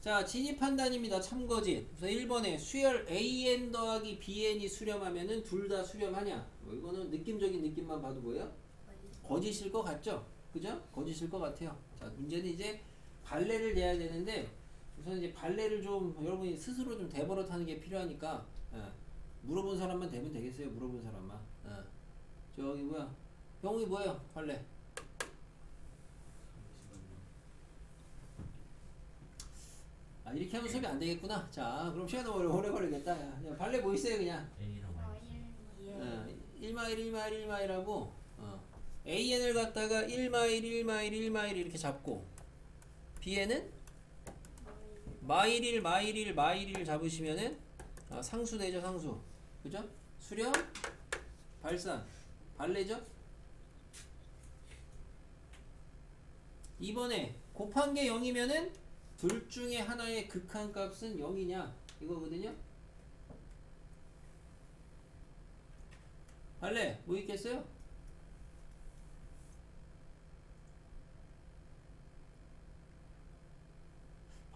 자, 진입 판단입니다. 참거짓. 그래서 1번에 수열 AN 더하기 BN이 수렴하면은 둘 다 수렴하냐? 뭐 이거는 느낌적인 느낌만 봐도 뭐예요? 거짓일 것 같죠? 그죠? 거짓일 것 같아요. 자, 문제는 이제 발레를 내야 되는데 우선 이제 발레를 좀 여러분이 스스로 좀 대버릇 하는 게 필요하니까 예. 물어본 사람만 되면 되겠어요. 물어본 사람만. 예. 저기 뭐야? 형이 뭐예요? 발레. 아 이렇게 하면 수업이 안 되겠구나. 자, 그럼 시간 너무 오래, 오래 걸리겠다. 야, 야, 발레 뭐 있어요, 그냥? 어, 1마일 1마일 1마일하고 어, AN을 갖다가 1마일 1마일 1마일 이렇게 잡고 BN은 마일 1 마일 1 마일 1 잡으시면은 아, 상수 되죠 상수 그죠? 수렴 발산 발레죠? 이번에 곱한 게 0이면은 둘 중에 하나의 극한값은 0이냐 이거거든요 발레 뭐 있겠어요?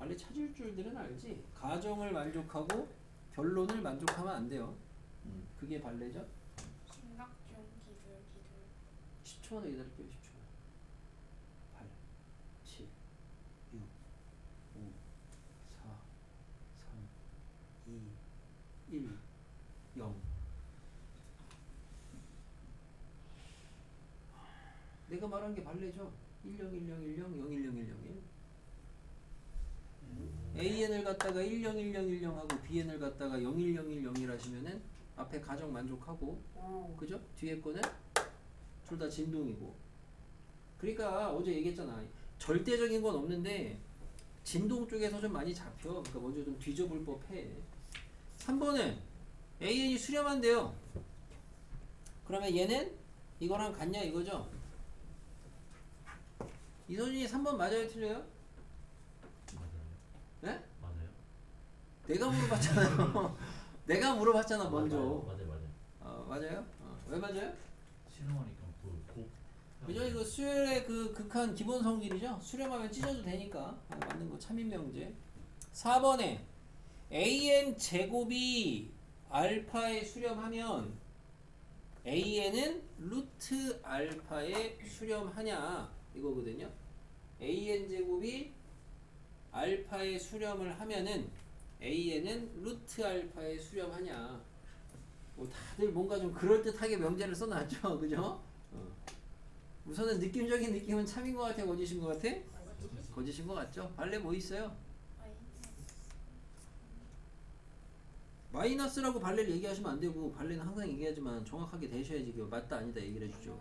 발레 찾을 줄들은 알지. 가정을 만족하고 결론을 만족하면 안 돼요. 음, 그게 발레죠. 생각 중 기술 기술 10초만 더 기다릴게요. 10초만. 8, 7, 6, 5, 4, 3, 2, 1, 0. 내가 말한 게 발레죠. 10, 10, 10, 0, 010, 1001. AN을 갖다가 101010 하고 BN을 갖다가 01010 하시면은 앞에 가정 만족하고 오 그죠? 뒤에 거는 둘 다 진동이고. 그러니까 어제 얘기했잖아. 절대적인 건 없는데 진동 쪽에서 좀 많이 잡혀. 그러니까 먼저 좀 뒤져볼 법해. 3번은 AN이 수렴한대요. 그러면 얘는 이거랑 같냐 이거죠? 이소진이 3번 맞아요 틀려요? 맞아요. 네? 맞아요. 내가 물어봤잖아요. 내가 물어봤잖아 먼저. 맞아요. 맞아요. 어, 맞아요? 어, 왜 맞아요? 실험하니까 그곡 그죠? 이거 수열의 그 극한 기본 성질이죠? 수렴하면 찢어도 되니까 어, 맞는 거 참인명제 4번에 AN 제곱이 알파에 수렴하면 AN은 루트 알파에 수렴하냐 이거거든요 AN 제곱이 알파에 수렴을 하면은 AN은 루트 알파에 수렴하냐 뭐 다들 뭔가 좀 그럴듯하게 명제를 써놨죠 그죠? 어. 우선은 느낌적인 느낌은 참인 것 같아 거짓인 것 같아? 거짓인 것 같죠? 발레 뭐 있어요? 마이너스라고 발레를 얘기하시면 안 되고 발레는 항상 얘기하지만 정확하게 대셔야지 그 맞다 아니다 얘기를 해주죠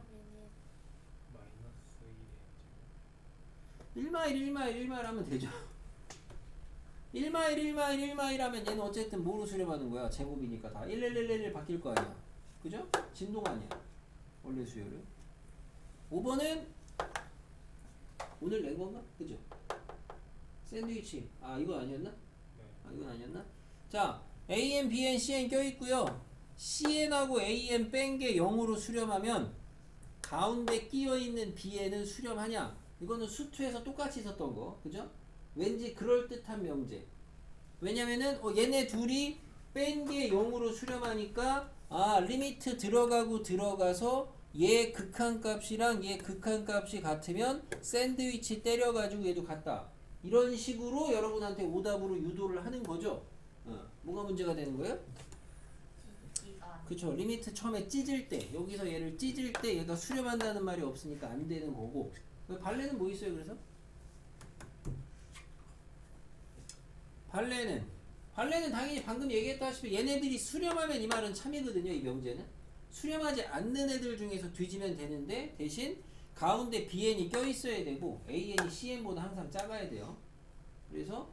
마이너스 1의 1마일 1마일 1마일 하면 되죠 1마일 1마일 1마일 하면 얘는 어쨌든 뭐로 수렴하는 거야? 제곱이니까 다 1111 바뀔 거 아니야 그죠? 진동 아니야 원래 수열은 5번은 오늘 낸 건가? 그죠? 샌드위치 아 이거 아니었나? 네. 아 이건 아니었나? 자 AN, BN, CN 껴있고요 CN하고 AN 뺀 게 0으로 수렴하면 가운데 끼어있는 BN은 수렴하냐 이거는 수투에서 똑같이 있었던 거. 그죠? 왠지 그럴듯한 명제. 왜냐면은 어, 얘네 둘이 뺀 게 0으로 수렴하니까 아 리미트 들어가고 들어가서 얘 극한값이랑 얘 극한값이 같으면 샌드위치 때려가지고 얘도 같다. 이런 식으로 여러분한테 오답으로 유도를 하는 거죠. 어, 뭐가 문제가 되는 거예요? 그쵸. 리미트 처음에 찢을 때 여기서 얘를 찢을 때 얘가 수렴한다는 말이 없으니까 안 되는 거고 발레는 뭐 있어요 그래서? 발레는 발레는 당연히 방금 얘기했다시피 얘네들이 수렴하면 이 말은 참이거든요 이 명제는 수렴하지 않는 애들 중에서 뒤지면 되는데 대신 가운데 BN이 껴있어야 되고 AN이 CN보다 항상 작아야 돼요 그래서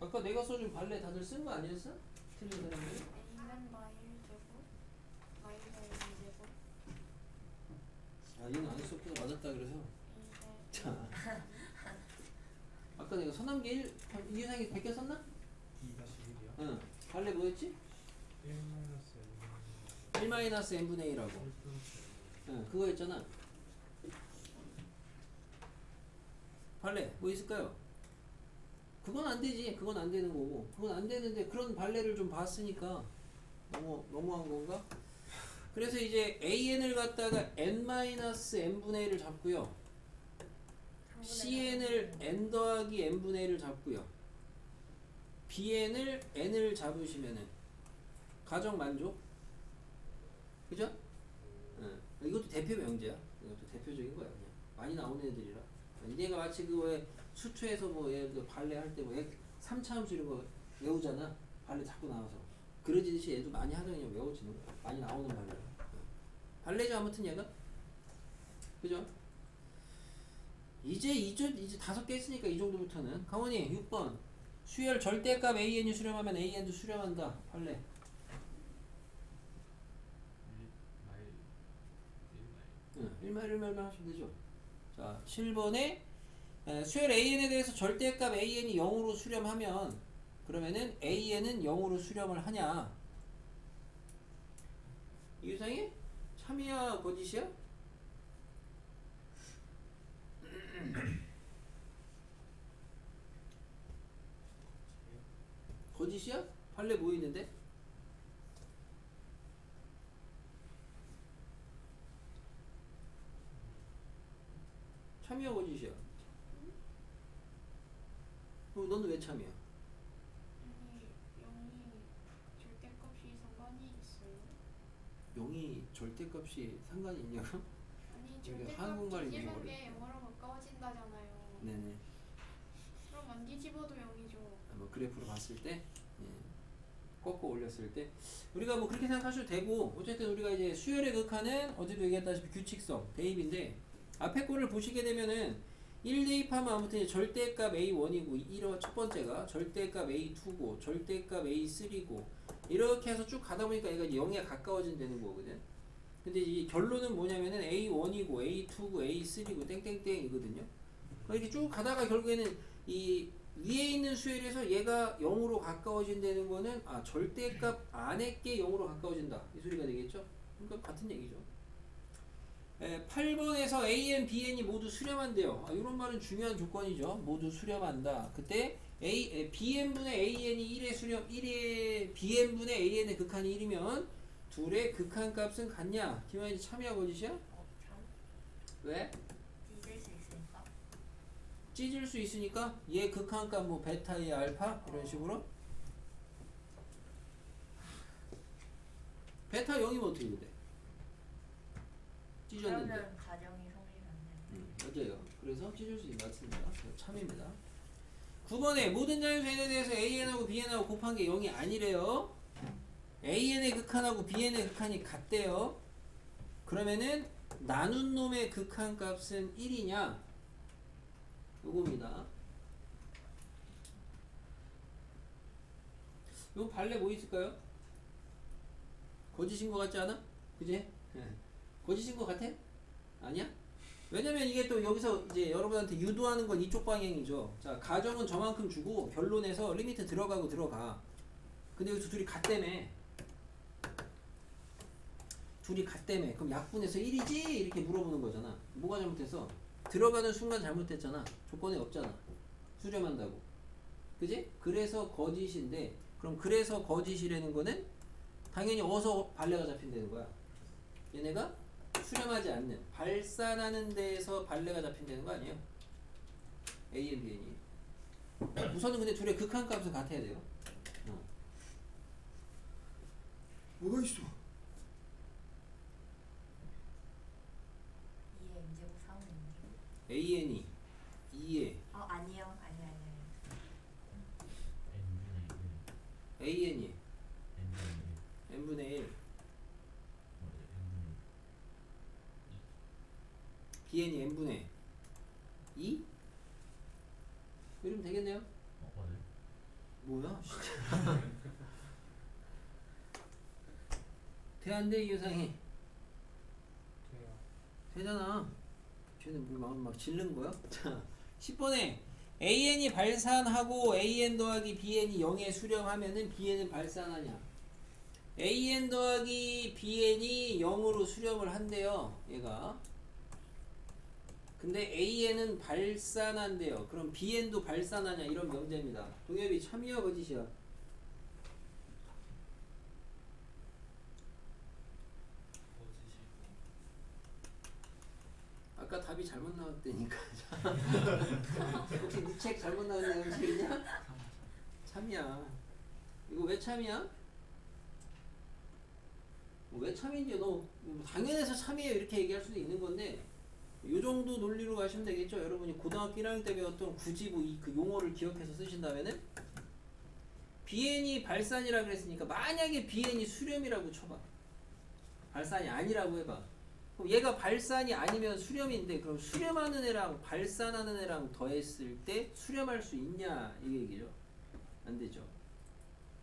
아까 내가 써준 발레 다들 쓴 거 아니었어? 틀린 사람들? A는 마일 제곱 마일의 2제곱 아 얘는 안 썼구나 맞았다 그래서 A의 자 아까 내가 서남기 1 이유상이 100개 썼나? 2-1이요? 응 발레 뭐였지? 1 마이너스 1 1-n분의 1하고 응, 그거 했잖아 발레 뭐 있을까요? 그건 안 되지. 그건 안 되는 거고. 그건 안 되는데 그런 발레를 좀 봤으니까 너무 너무한 건가? 그래서 이제 an을 갖다가 n-n분의 1을 잡고요. Cn을 n 더하기 n분의 1을 잡고요. Bn을 n을 잡으시면은 가정 만족? 그죠? 응. 이것도 대표 명제야. 이것도 대표적인 거야 그냥. 많이 나오는 애들이라. 얘가 마치 그왜 수투에서 뭐 예를 들어 발레 할 때뭐 3차함수 이런 거 외우잖아? 발레 자꾸 나와서. 그러지듯이 얘도 많이 하더니 외워지는 거야. 많이 나오는 발레 발레죠 아무튼 얘가. 그죠? 이제 이제 이제 다섯 개 했으니까 이 정도부터는. 강원이 6번. 수열 절대값 an이 수렴하면 an도 수렴한다. 마일 응, 1말 1말만 하시면 되죠. 자, 7번에 에, 수열 AN에 대해서 절대값 AN이 0으로 수렴하면 그러면은 AN은 0으로 수렴을 하냐? 이 유상이 참이야 거짓이야? 거짓이야? 판례 뭐 있는데? 참이야 거짓이야? 그럼 너는 왜 참이야? 영이 절대값이 상관이 있어요? 0이 절대값이 상관이 있냐고? 아니 이게 절대값 한국말 있는 뒤집은 거를. 게 영어로 가까워진다잖아요. 네네. 그럼 안 뒤집어도 영이죠. 아, 뭐 그래프로 봤을 때 예. 꺾어 올렸을 때 우리가 뭐 그렇게 생각하셔도 되고 어쨌든 우리가 이제 수열의 극한은 어제도 얘기했다시피 규칙성 대입인데 앞에 거를 보시게 되면은 1 대입하면 아무튼 절대값 A1이고 1호 첫 번째가 절대값 A2고 절대값 A3고 이렇게 해서 쭉 가다 보니까 얘가 이제 0에 가까워진다는 거거든 근데 이 결론은 뭐냐면은 A1이고 A2고 A3고 땡땡땡이거든요 이렇게 쭉 가다가 결국에는 이 위에 있는 수열에서 얘가 0으로 가까워진다는 거는 아 절대값 안에 게 0으로 가까워진다 이 소리가 되겠죠? 그러니까 같은 얘기죠. 에, 8번에서 AN, BN이 모두 수렴한대요. 아, 이런 말은 중요한 조건이죠. 모두 수렴한다. 그때 A, 에, BN분의 AN이 1의 수렴, 1의 BN분의 AN의 극한이 1이면 둘의 극한 값은 같냐? 김현이 참여하 거짓이야? 왜? 찢을 수 있으니까 얘 극한 값 뭐 베타 얘 알파 이런 식으로 베타 0이면 어떻게 돼? 찢었는데. 그러면 가정이 성립한데. 음, 맞아요. 그래서 찢을 수 있는 맞습니다. 참입니다. 9번에 모든 자연수에 대해서 AN하고 BN하고 곱한 게 0이 아니래요. AN의 극한하고 BN의 극한이 같대요. 그러면은 나눈 놈의 극한 값은 1이냐? 요겁니다. 요 발레 뭐 있을까요? 거짓인 것 같지 않아? 그지? 예. 거짓인 것 같아? 아니야? 왜냐면 이게 또 여기서 이제 여러분한테 유도하는 건 이쪽 방향이죠. 자, 가정은 저만큼 주고 결론에서 리미트 들어가고 들어가. 근데 여기서 둘이 같다며. 둘이 같다며. 그럼 약분해서 1이지? 이렇게 물어보는 거잖아. 뭐가 잘못해서? 들어가는 순간 잘못했잖아. 조건에 없잖아. 수렴한다고. 그지? 그래서 거짓인데, 그럼 그래서 거짓이라는 거는 당연히 어서 발레가 잡힌다는 거야. 얘네가 수렴하지 않는 발산하는 데에서 발레가 잡힌다는 거 아니에요? A, N, B, N이 우선은 근데 둘의 극한값은 같아야 돼요. 어. 뭐가 있어? 2에 임제곱 3은 A, N이 2에 어 아니요 아니 아니 아니. n분의 1 A, N이 n분의 1 n분의 1, 맞아 n분의 B, N이 n분의 2? 이러면 되겠네요. 어 맞아요 뭐야? 진짜. 대한대 이유상이 돼요. 되잖아. 쟤는 뭘 막, 막 질른 거야? 자, 10번에 AN이 발산하고 AN 더하기 BN이 0에 수렴하면은 BN은 발산하냐? AN 더하기 BN이 0으로 수렴을 한대요. 얘가. 근데 AN은 발산한대요. 그럼 BN도 발산하냐 이런 명제입니다. 동엽이 참이야 거짓이야? 아까 답이 잘못 나왔다니까. 혹시 네책 잘못 나온 내용이냐? 참이야. 이거 왜 참이야? 뭐왜 참인지 너 당연해서 참이에요 이렇게 얘기할 수도 있는 건데 요 정도 논리로 가시면 되겠죠. 여러분이 고등학교 1학년 때 배웠던 굳이 뭐 이 그 용어를 기억해서 쓰신다면은 비엔이 발산이라 그랬으니까 만약에 비엔이 수렴이라고 쳐봐. 발산이 아니라고 해봐. 그럼 얘가 발산이 아니면 수렴인데 그럼 수렴하는 애랑 발산하는 애랑 더했을 때 수렴할 수 있냐 이 얘기죠. 안 되죠.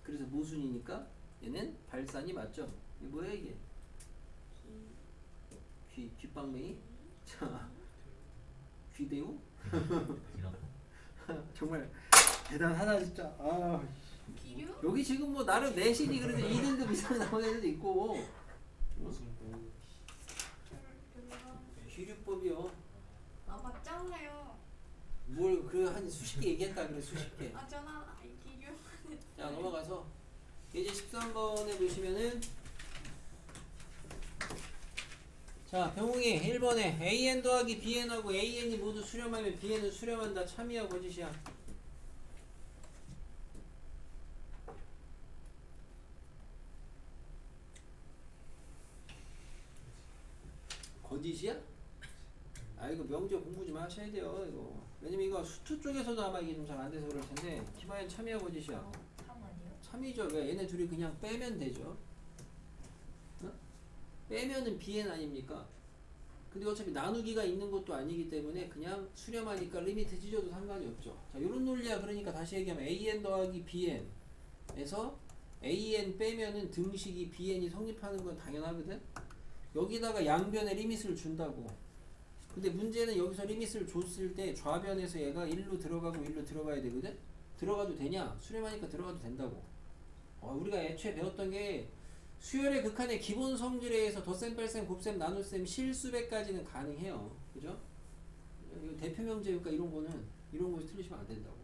그래서 모순이니까 얘는 발산이 맞죠. 이게 뭐야 이게? 귀 귓방맹이? 자 귀대우? 정말 대단하다 진짜. 아 기류? 여기 지금 뭐 나름 내신이 그래도 2등급 이상 나온 애들도 있고 무슨 뭐 귀류법이요. 아 맞잖아요. 뭘 그 한 수십 개 얘기했다 그래 수십 개. 아 저는 아이 기류. 자 넘어가서 이제 13번에 보시면은 자 병웅이 1번에 AN 더하기 BN하고 AN이 모두 수렴하면 BN은 수렴한다 참이야 거짓이야 거짓이야? 아 이거 명제 공부 좀 하셔야 돼요 이거 왜냐면 이거 수투 쪽에서도 아마 이게 좀 잘 안 돼서 그럴 텐데 기바엔 참이야 거짓이야 어, 3원이요? 참이죠. 왜 얘네 둘이 그냥 빼면 되죠. 어? 빼면은 비엔 아닙니까? 근데 어차피 나누기가 있는 것도 아니기 때문에 그냥 수렴하니까 리미트 찢어도 상관이 없죠. 자, 요런 논리야. 그러니까 다시 얘기하면 AN 더하기 BN에서 AN 빼면은 등식이 BN이 성립하는 건 당연하거든. 여기다가 양변에 리밋을 준다고. 근데 문제는 여기서 리밋을 줬을 때 좌변에서 얘가 1로 들어가고 1로 들어가야 되거든. 들어가도 되냐? 수렴하니까 들어가도 된다고. 어, 우리가 애초에 배웠던 게 수열의 극한의 기본 성질에 의해서 덧셈, 뺄셈, 곱셈, 나눗셈, 실수배까지는 가능해요. 그죠? 이거 대표 명제니까 이런 거는 이런 거에서 틀리시면 안 된다고.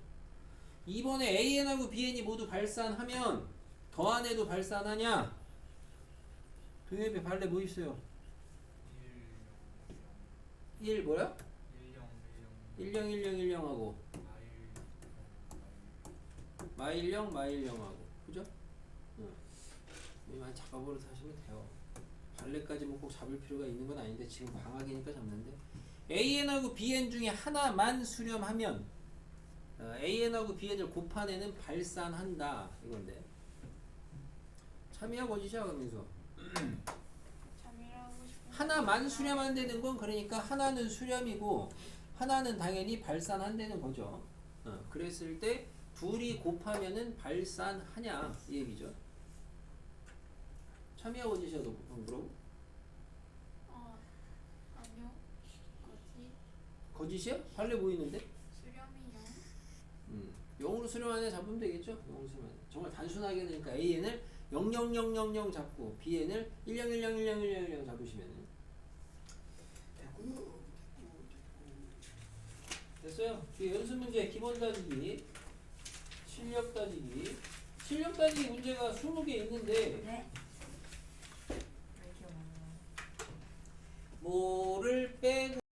이번에 AN하고 BN이 모두 발산하면 더한 애도 발산하냐? 동엽이 발레 뭐 있어요? 1 뭐야? 10, 10, 10하고 마일 0, 마일 0하고 그죠? 응. 이만 잡아버려서 하시면 돼요. 발레까지 뭐 꼭 잡을 필요가 있는 건 아닌데 지금 방학이니까 잡는데 AN하고 BN 중에 하나만 수렴하면 어, AN하고 BN을 곱한 애는 발산한다 이건데 참이야 거짓이야 그러면서. 하나만 수렴한다는 건 그러니까 하나는 수렴이고 하나는 당연히 발산한다는 거죠. 어, 그랬을 때 둘이 곱하면은 발산하냐 이 얘기죠. 참이야 거짓이야도 뭐라고? 어 아니요. 뭐지? 거짓이야? 발레 보이는데? 수렴이요. 음, 0으로 수렴하는 애 잡으면 되겠죠? 0으로 수렴하는 애. 정말 단순하게 되니까 AN을 00000 잡고 BN을 10101010 잡으시면은 됐고요. 됐어요. 뒤에 연습 문제 기본 따지기, 실력 따지기. 실력 따지기 문제가 20개 있는데 네? 뭐를 빼